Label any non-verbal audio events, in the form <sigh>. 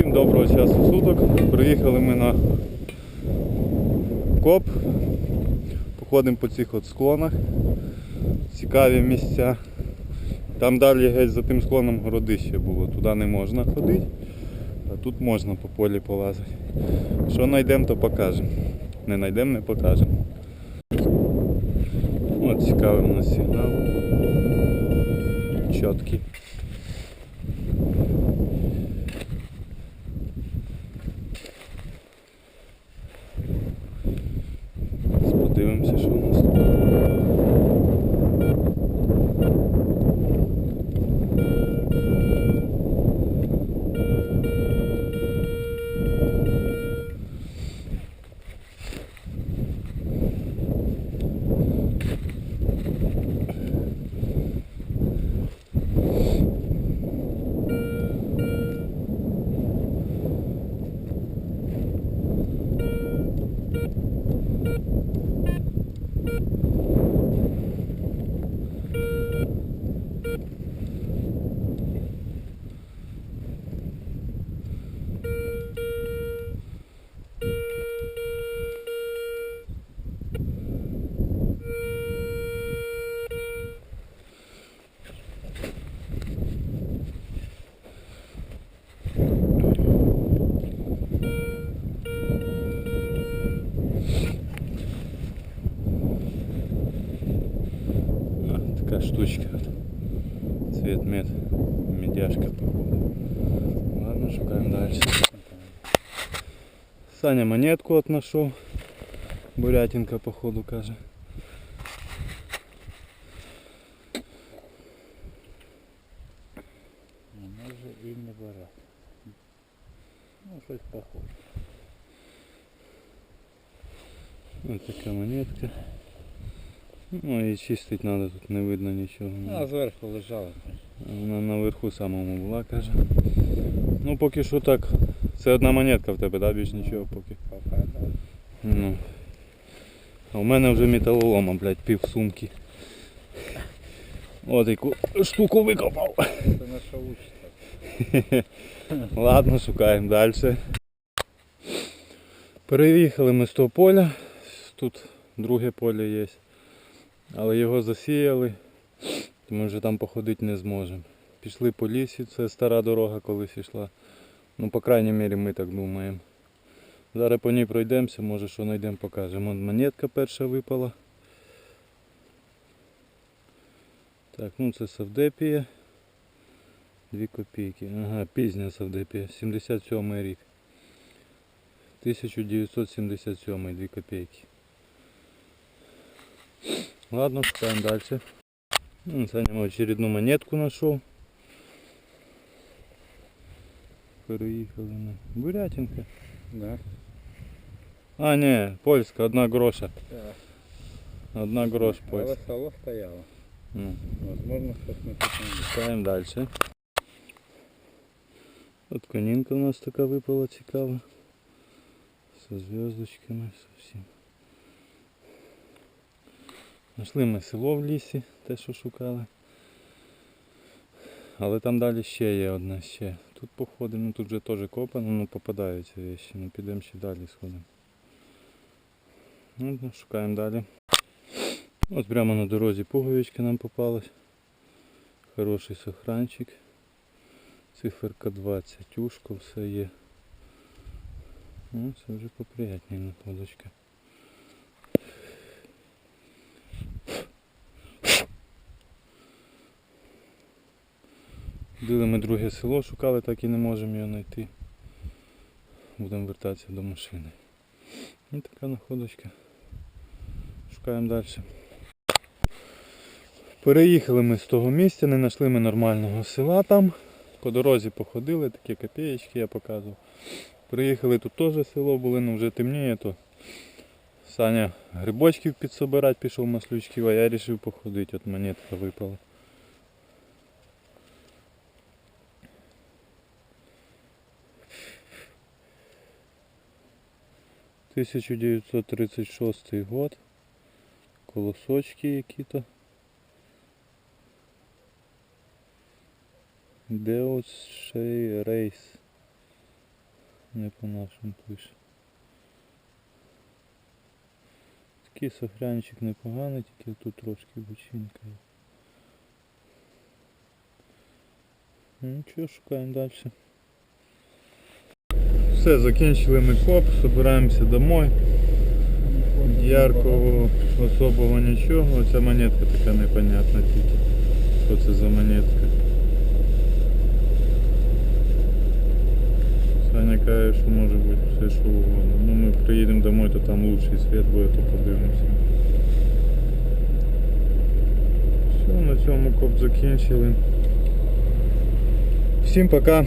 Всім доброго часу суток. Приїхали ми на коп. Походимо по цих от склонах. Цікаві місця. Там далі геть за тим склоном городище було. Туди не можна ходити, а тут можна по полі полазити. Що знайдемо, то покажемо. Не знайдемо, не покажемо. От цікавий у нас сигнал. Чіткий. Зараз Подивимося, що А, Така штучка. Цвет мед. Медяшка, походу. Ладно, шукаем дальше. Саня монетку от нашел. Бурятинка, походу, каже. Може і не бере. Ну, щось похоже. Ось така монетка. Ну і чистить треба, тут не видно нічого. А зверху лежала. Вона наверху самому була, каже. Ну поки що так. Це одна монетка в тебе, да? Більш нічого поки. Ну. А у мене вже металолома, блядь, пів сумки. От яку штуку викопав. Це наша участь. <laughs> Ладно, шукаємо далі. Переїхали ми з того поля. Тут друге поле є. Але його засіяли, тому вже там походити не зможемо. Пішли по лісі, це стара дорога колись йшла. Ну, по крайній мірі, ми так думаємо. Зараз по ній пройдемося, може що знайдемо, покажемо. Монетка перша випала. Так, ну це Савдепія. Дві копійки. Ага, пізня Савдепія. 77 рік. 1977 дві копійки. Ладно, шукаємо далі. Ну, Саня очередну монетку знайшов. Переїхали на Бурятинка. Да. А, ні, польська, одна гроша. Так. Одна грош Але польська. село стояло. Ну, Возможно, щось ми тут знайдемо. Шукаємо далі. От конінка у нас така випала цікава. Со зв'язочками совсем. Знайшли ми село в лісі, те що шукали. Але там далі ще є одне ще. Тут походимо, ну тут вже теж копано, ну попадаються вещи. Ну підемо ще далі сходимо. Ну, шукаємо далі. От прямо на дорозі пуговичка нам попалась. Хороший сохранчик. Циферка 20, ушко все є. Ну, це вже поприятніше находочка. Ходили ми друге село, шукали, так і не можемо його знайти. Будемо вертатися до машини. Ось така находочка. Шукаємо далі. Переїхали ми з того місця, не знайшли ми нормального села там. По дорозі походили, такі копеєчки я показував. Приїхали тут теж село були, ну вже темніє, то Саня грибочків підсобирати пішов маслючків, а я вирішив походити, от монетка випала. Тисяча дев'ятсот тридцять шостий год. Колосочки які-то. Деос Шей Рейс. не по нашому пише. Такий сохрянчик непоганий, тільки тут трошки бочинка. Ну нічого, шукаємо далі. Все, закінчили ми коп, збираємося домой. Яркого особого нічого. Оця монетка така непонятна тільки. Що це за монетка? Саня каже, що може бути все що угодно. Ну ми приїдемо домой, то там лучший світ буде, то подивимося. Все, на цьому коп закінчили. Всім пока.